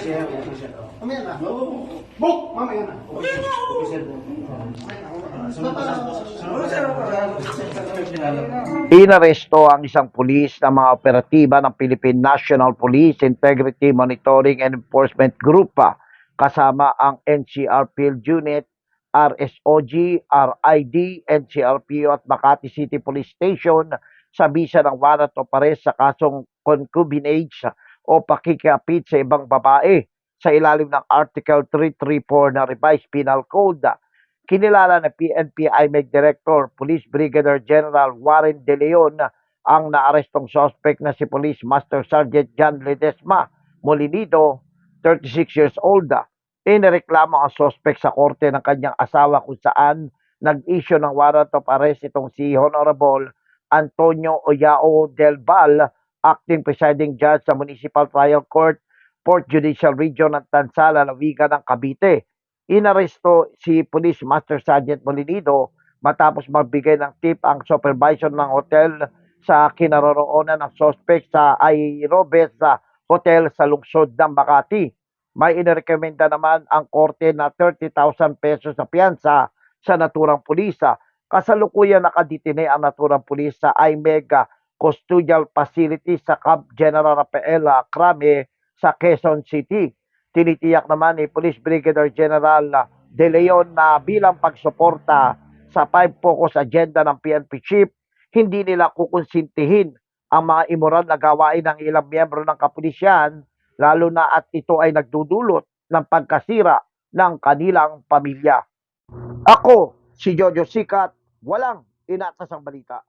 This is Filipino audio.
Sir, okay, sir. oh. Mamaya na. Buk! Mamaya na. Sa- sunod pa sa- Inaresto ang isang pulis ng mga operatiba ng Philippine National Police Integrity Monitoring and Enforcement Group ah, kasama ang NCR Field Unit, RSOG, RID, NCRPO at Makati City Police Station sa bisa ng warrant of arrest sa kasong concubinage o pakikapit sa ibang babae sa ilalim ng Article 334 ng Revised Penal Code. Kinilala na PNP IMEG Director Police Brigadier General Warren De Leon ang naarestong suspect na si Police Master Sergeant John Ledesma Molinido, 36 years old. Inireklamo ang suspect sa korte ng kanyang asawa kung saan nag-issue ng warrant of arrest itong si Honorable Antonio Oyao Del Val, acting presiding judge sa Municipal Trial Court, Port Judicial Region ng Tansala, Lawigan ng Cavite. Inaresto si Police Master Sergeant Molinido matapos magbigay ng tip ang supervisor ng hotel sa kinaroroonan ng suspect sa Airobes sa hotel sa lungsod ng Makati. May inirekomenda naman ang korte na 30,000 pesos na piyansa sa naturang pulisa. Kasalukuyan nakaditine ang naturang pulis sa IMEGA Custodial Facility sa Camp General Rafael Crame sa Quezon City. Tinitiyak naman ni Police Brigadier General De Leon na bilang pagsuporta sa five focus agenda ng PNP Chief, hindi nila kukonsintihin ang mga immoral na gawain ng ilang miyembro ng kapulisyan, lalo na at ito ay nagdudulot ng pagkasira ng kanilang pamilya. Ako, si Jojo Sikat, walang inatasang balita.